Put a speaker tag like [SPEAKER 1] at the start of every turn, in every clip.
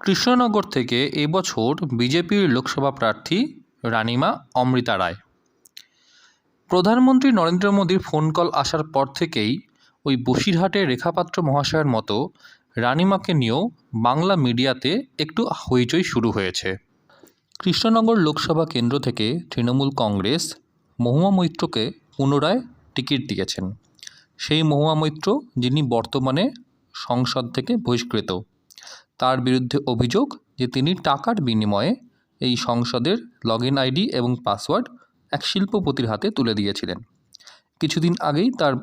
[SPEAKER 1] কৃষ্ণনগর থেকে এবছর বিজেপির লোকসভা প্রার্থী রানিমা অমৃতা রায়। প্রধানমন্ত্রী নরেন্দ্র মোদীর ফোন কল আসার পর থেকেই ওই বসিরহাটে রেখাপাত্র মহাশয়ের মতো রানিমাকে নিয়েও বাংলা মিডিয়াতে একটু হইচই শুরু হয়েছে। কৃষ্ণনগর লোকসভা কেন্দ্র থেকে তৃণমূল কংগ্রেস মহুয়া মৈত্রকে পুনরায় টিকিট দিয়েছেন। সেই মহুয়া মৈত্র যিনি বর্তমানে সংসদ থেকে বহিষ্কৃত। তার বিরুদ্ধে অভিযোগ যে তিনি টাকার বিনিময়ে এই সংসদের লগ ইন আইডি এবং পাসওয়ার্ড এক শিল্পপতির হাতে তুলে দিয়েছিলেন। কিছুদিন আগেই তার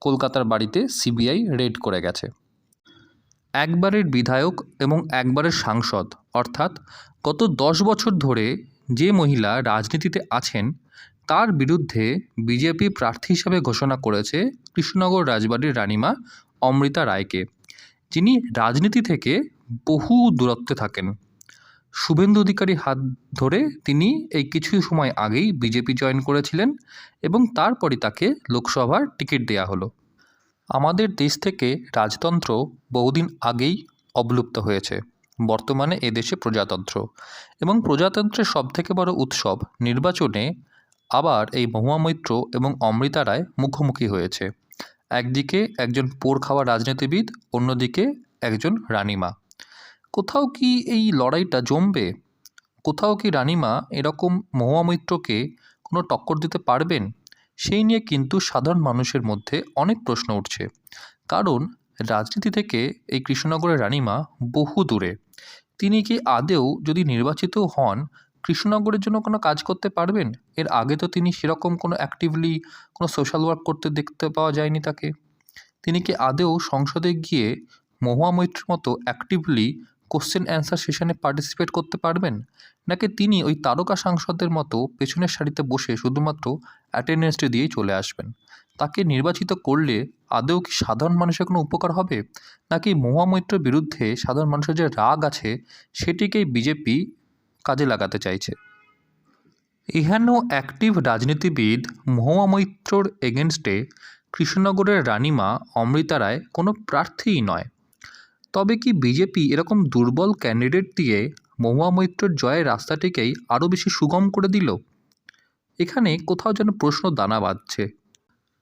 [SPEAKER 1] কলকাতার বাড়িতে সিবিআই রেড করে গেছে। একবারের বিধায়ক এবং একবারের সাংসদ, অর্থাৎ গত দশ বছর ধরে যে মহিলা রাজনীতিতে আছেন, তার বিরুদ্ধে বিজেপি প্রার্থী হিসাবে ঘোষণা করেছে কৃষ্ণনগর রাজবাড়ির রানিমা অমৃতা রায়কে। যিনি রাজনীতি থেকে বহু দূরত্বে থাকেন। শুভেন্দু অধিকারীর হাত ধরে তিনি এই কিছু সময় আগেই বিজেপি জয়েন করেছিলেন এবং তারপরই তাকে লোকসভার টিকিট দেওয়া হলো। আমাদের দেশ থেকে রাজতন্ত্র বহুদিন আগেই অবলুপ্ত হয়েছে। বর্তমানে এদেশে প্রজাতন্ত্র এবং প্রজাতন্ত্রের সবথেকে বড় উৎসব নির্বাচনে আবার এই মহুয়া মৈত্র এবং অমৃতা রায় মুখোমুখি হয়েছে। একদিকে একজন পোর খাওয়া রাজনীতিবিদ, অন্যদিকে একজন রানিমা। কোথাও কি এই লড়াইটা জমবে? কোথাও কি রানিমা এরকম মহুয়া মৈত্রকে কোনো টক্কর দিতে পারবেন? সেই নিয়ে কিন্তু সাধারণ মানুষের মধ্যে অনেক প্রশ্ন উঠছে। কারণ রাজনীতি থেকে এই কৃষ্ণনগরের রানিমা বহু দূরে। তিনি কি আদেও যদি নির্বাচিত হন, কৃষ্ণনগরের জন্য কোনো কাজ করতে পারবেন? এর আগে তো তিনি সেরকম কোনো অ্যাক্টিভলি কোনো সোশ্যাল ওয়ার্ক করতে দেখতে পাওয়া যায়নি তাকে। তিনি কি আদেও সংসদে গিয়ে মহুয়া মৈত্রের মতো অ্যাক্টিভলি কোশ্চেন অ্যান্সার সেশনে পার্টিসিপেট করতে পারবেন? নাকি তিনি ওই তারকা সাংসদের মতো পেছনের সারিতে বসে শুধুমাত্র অ্যাটেন্ডেন্সটি দিয়েই চলে আসবেন? তাকে নির্বাচিত করলে আদৌ কি সাধারণ মানুষের কোনো উপকার হবে? নাকি মহুয়া মৈত্রের বিরুদ্ধে সাধারণ মানুষের যে রাগ আছে, সেটিকেই বিজেপি কাজে লাগাতে চাইছে? এহেন অ্যাক্টিভ রাজনীতিবিদ মহুয়ামৈত্রর এগেনস্টে কৃষ্ণনগরের রানিমা অমৃতা রায় কোনো প্রার্থীই নয়। তবে কি বিজেপি এরকম দুর্বল ক্যান্ডিডেট দিয়ে মহুয়া মৈত্রর জয়ের রাস্তাটিকেই আরও বেশি সুগম করে দিল? এখানে কোথাও যেন প্রশ্ন দানা বাঁধছে।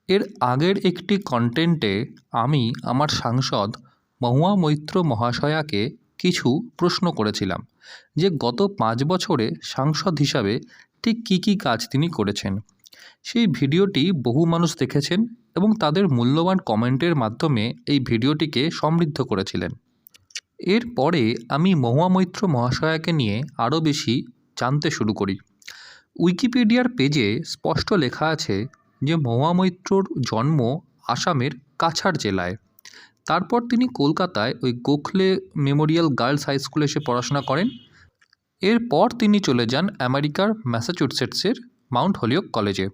[SPEAKER 1] এর আগের একটি কন্টেন্টে আমি আমার সাংসদ মহুয়া মৈত্র মহাশয়াকে কিছু প্রশ্ন করেছিলাম যে গত পাঁচ বছরে সাংসদ হিসাবে ঠিক কী কী কাজ তিনি করেছেন? সেই ভিডিওটি বহু মানুষ দেখেছেন এবং তাদের মূল্যবান কমেন্টের মাধ্যমে এই ভিডিওটিকে সমৃদ্ধ করেছিলেন। এরপরে আমি মহুয়া মৈত্র মহাশয়াকে নিয়ে আরও বেশি জানতে শুরু করি। উইকিপিডিয়ার পেজে স্পষ্ট লেখা আছে যে মহুয়া মৈত্রর জন্ম আসামের কাছাড় জেলায়। তারপর তিনি কলকাতায় ওই গোখলে মেমোরিয়াল গার্লস হাই স্কুলে এসে পড়াশোনা করেন। এরপর তিনি চলে যান আমেরিকার ম্যাসাচুসেটসের মাউন্ট হলিওক কলেজে।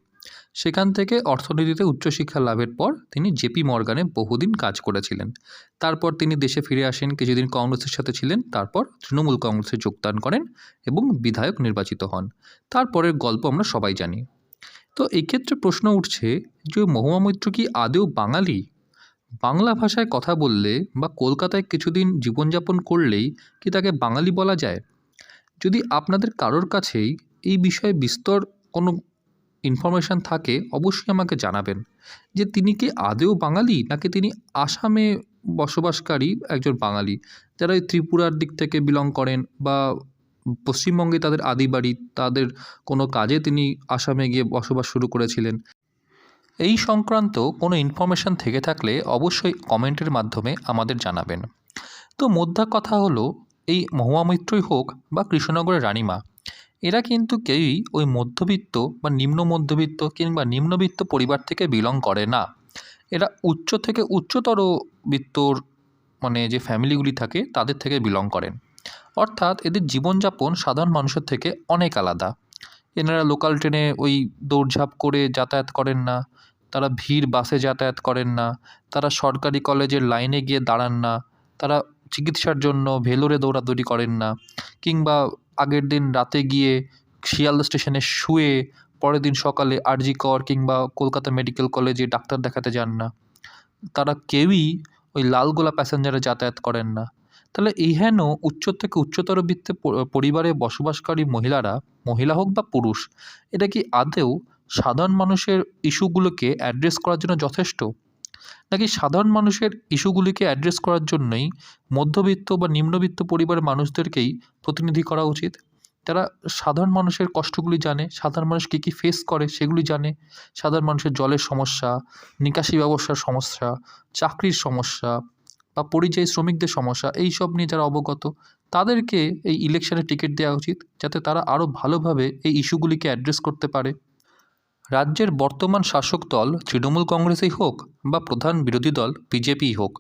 [SPEAKER 1] সেখান থেকে অর্থনীতিতে উচ্চশিক্ষা লাভের পর তিনি জেপি মর্গানে বহুদিন কাজ করেছিলেন। তারপর তিনি দেশে ফিরে আসেন, কিছুদিন কংগ্রেসের সাথে ছিলেন, তারপর তৃণমূল কংগ্রেসে যোগদান করেন এবং বিধায়ক নির্বাচিত হন। তারপরের গল্প আমরা সবাই জানি। তো এক্ষেত্রে প্রশ্ন উঠছে যে মহুয়া মৈত্র কি আদেও বাঙালি? বাংলা ভাষায় কথা বললে বা কলকাতায় কিছুদিন জীবনযাপন করলেই কি তাকে বাঙালি বলা যায়? যদি আপনাদের কারোর কাছেই এই বিষয়ে বিস্তর কোনো ইনফরমেশান থাকে, অবশ্যই আমাকে জানাবেন। যে তিনি কি আদেও বাঙালি, নাকি তিনি আসামে বসবাসকারী একজন বাঙালি? যারা এই ত্রিপুরার দিক থেকে বিলং করেন বা পশ্চিমবঙ্গে তাদের আদি বাড়ি, তাদের কোনো কাজে তিনি আসামে গিয়ে বসবাস শুরু করেছিলেন। এই সংক্রান্ত কোনো ইনফরমেশান থেকে থাকলে অবশ্যই কমেন্টের মাধ্যমে আমাদের জানাবেন। তো মোদ্দা কথা হলো, এই মহুয়া মৈত্রই হোক বা কৃষ্ণনগরের রানিমা এরা কিন্তু কেউই ওই মধ্যবিত্ত বা নিম্ন মধ্যবিত্ত কিংবা নিম্নবিত্ত পরিবার থেকে বিলং করে না। এরা উচ্চ থেকে উচ্চতর বিত্তর মানে যে ফ্যামিলিগুলি থাকে, তাদের থেকে বিলং করেন অর্থাৎ এদের জীবনযাপন সাধারণ মানুষের থেকে অনেক আলাদা। এনারা লোকাল ট্রেনে ওই দৌড়ঝাঁপ করে যাতায়াত করেন না, তারা ভিড় বাসে যাতায়াত করেন না, তারা সরকারি কলেজের লাইনে গিয়ে দাঁড়ান না, তারা চিকিৎসার জন্য ভেলোরে দৌড়াদৌড়ি করেন না, কিংবা আগের দিন রাতে গিয়ে শিয়ালদা স্টেশনে শুয়ে পরের দিন সকালে আরজি কর কিংবা কলকাতা মেডিকেল কলেজে ডাক্তার দেখাতে যান না। তারা কেউই ওই লালগোলা প্যাসেঞ্জারে যাতায়াত করেন না। তাহলে এই হেন উচ্চ থেকে উচ্চতর বৃত্তে পরিবারে বসবাসকারী মহিলারা, মহিলা হোক বা পুরুষ, এটা কি আদৌ সাধারণ মানুষের ইস্যুগুলোকে অ্যাড্রেস করার জন্য যথেষ্ট? নাকি সাধারণ মানুষের ইস্যুগুলিকে অ্যাড্রেস করার জন্যই মধ্যবিত্ত বা নিম্নবিত্ত পরিবারের মানুষদেরকেই প্রতিনিধি করা উচিত? তারা সাধারণ মানুষের কষ্টগুলি জানে, সাধারণ মানুষ কী কী ফেস করে সেগুলি জানে, সাধারণ মানুষের জলের সমস্যা, নিকাশি ব্যবস্থার সমস্যা, চাকরির সমস্যা বা পরিযায়ী শ্রমিকদের সমস্যা, এই সব নিয়ে যারা অবগত, তাদেরকে এই ইলেকশনে টিকিট দেওয়া উচিত, যাতে তারা আরও ভালোভাবে এই ইস্যুগুলিকে অ্যাড্রেস করতে পারে। রাজ্যের বর্তমান শাসক দল তৃণমূল কংগ্রেসই হোক বা প্রধান বিরোধী দল বিজেপিই হোক,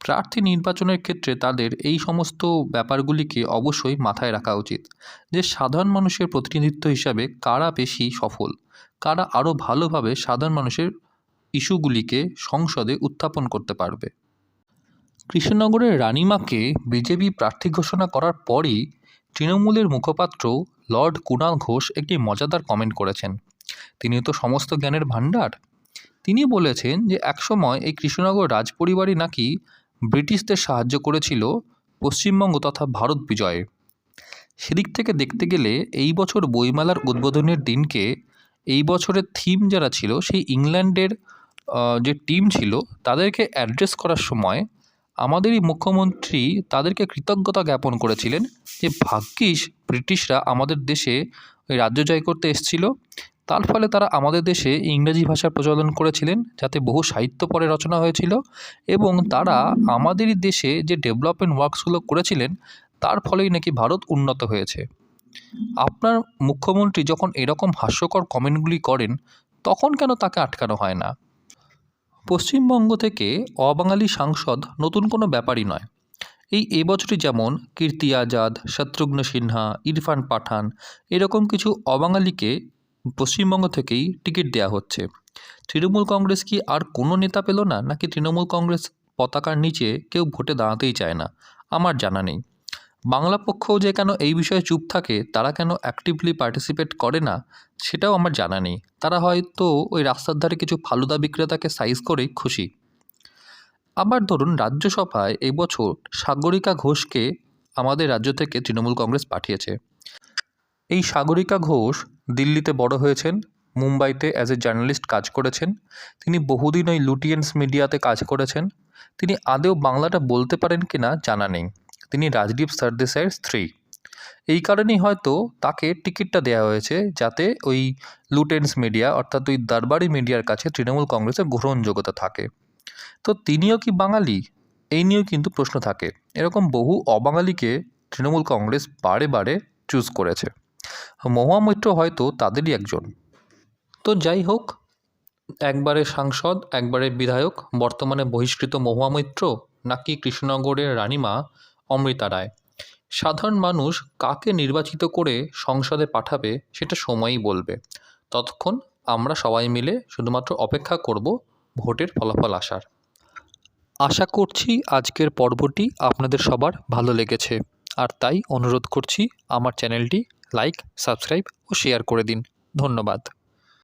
[SPEAKER 1] প্রার্থী নির্বাচনের ক্ষেত্রে তাদের এই সমস্ত ব্যাপারগুলিকে অবশ্যই মাথায় রাখা উচিত যে সাধারণ মানুষের প্রতিনিধিত্ব হিসাবে কারা বেশি সফল, কারা আরও ভালোভাবে সাধারণ মানুষের ইস্যুগুলিকে সংসদে উত্থাপন করতে পারবে। কৃষ্ণনগরের রানীমাকে বিজেপি প্রার্থী ঘোষণা করার পরই তৃণমূলের মুখপাত্র লর্ড কুণাল ঘোষ একটি মজাদার কমেন্ট করেছেন। তিনি তো সমস্ত জ্ঞানের ভাণ্ডার। তিনি বলেছেন যে একসময় এই কৃষ্ণনগর রাজপরিবারই নাকি ব্রিটিশদের সাহায্য করেছিল পশ্চিমবঙ্গ তথা ভারত বিজয়ে। সেদিক থেকে দেখতে গেলে এই বছর বইমেলার উদ্বোধনের দিনকে এই বছরের থিম যারা ছিল, সেই ইংল্যান্ডের যে টিম ছিল, তাদেরকে অ্যাড্রেস করার সময় আমাদেরই মুখ্যমন্ত্রী তাদেরকে কৃতজ্ঞতা জ্ঞাপন করেছিলেন যে ভাগ্যিস ব্রিটিশরা আমাদের দেশে ওই রাজ্য জয় করতে এসেছিল। তার ফলে তারা আমাদের দেশে ইংরেজি ভাষার প্রচলন করেছিলেন, যাতে বহু সাহিত্য পরে রচনা হয়েছিল এবং তারা আমাদেরই দেশে যে ডেভেলপমেন্ট ওয়ার্কসগুলো করেছিলেন, তার ফলেই নাকি ভারত উন্নত হয়েছে। আপনার মুখ্যমন্ত্রী যখন এরকম হাস্যকর কমেন্টগুলি করেন, তখন কেন তাকে আটকানো হয় না? পশ্চিমবঙ্গ থেকে অবাঙালি সাংসদ নতুন কোনো ব্যাপারই নয়। এই এবছরই যেমন কীর্তি আজাদ, শত্রুঘ্ন সিনহা, ইরফান পাঠান, এরকম কিছু অবাঙালিকে পশ্চিমবঙ্গ থেকেই টিকিট দেওয়া হচ্ছে। তৃণমূল কংগ্রেস কি আর কোনো নেতা পেল না, নাকি তৃণমূল কংগ্রেস পতাকার নিচে কেউ ভোটে দাঁড়াতেই চায় না? আমার জানা নেই। বাংলা পক্ষও যে কেন এই বিষয়ে চুপ থাকে, তারা কেন অ্যাক্টিভলি পার্টিসিপেট করে না, সেটাও আমার জানা নেই। তারা হয়তো ওই রাস্তার ধারে কিছু ফালুদা বিক্রেতাকে সাইজ করেই খুশি। আবার ধরুন, রাজ্যসভায় এবছর সাগরিকা ঘোষকে আমাদের রাজ্য থেকে তৃণমূল কংগ্রেস পাঠিয়েছে। এই সাগরিকা ঘোষ দিল্লিতে বড় হয়েছেন, মুম্বাইতে অ্যাজ এ জার্নালিস্ট কাজ করেছেন, তিনি বহুদিন ওই লুটিয়েন্স মিডিয়াতে কাজ করেছেন, তিনি আদেও বাংলাটা বলতে পারেন কি না জানা নেই। তিনি রাজদীপ সরদেশাইয়ের স্ত্রী। এই কারণেই হয়তো তাকে টিকিটটা দেওয়া হয়েছে যাতে ওই লুটেন্স মিডিয়া অর্থাৎ ওই দরবারি মিডিয়ার কাছে তৃণমূল কংগ্রেসের গ্রহণযোগ্যতা থাকে। তো তিনিও কি বাঙালি? এই নিয়েও কিন্তু প্রশ্ন থাকে। এরকম বহু অবাঙালিকে তৃণমূল কংগ্রেস বারে বারে চুজ করেছে। মহুয়া মৈত্র হয়তো তাদেরই একজন। তো যাই হোক, একবারে সাংসদ, একবারে বিধায়ক, বর্তমানে বহিষ্কৃত মহুয়া মৈত্র নাকি কৃষ্ণনগরের রানীমা অমৃতা রায়। সাধারণ মানুষ কাকে নির্বাচিত করে সংসদে পাঠাবে সেটা সময়ই বলবে। ততক্ষণ আমরা সবাই মিলে শুধুমাত্র অপেক্ষা করব ভোটের ফলাফল আসার। আশা করছি আজকের পর্বটি আপনাদের সবার ভালো লেগেছে। আর তাই অনুরোধ করছি আমার চ্যানেলটি লাইক সাবস্ক্রাইব ও শেয়ার করে দিন। ধন্যবাদ।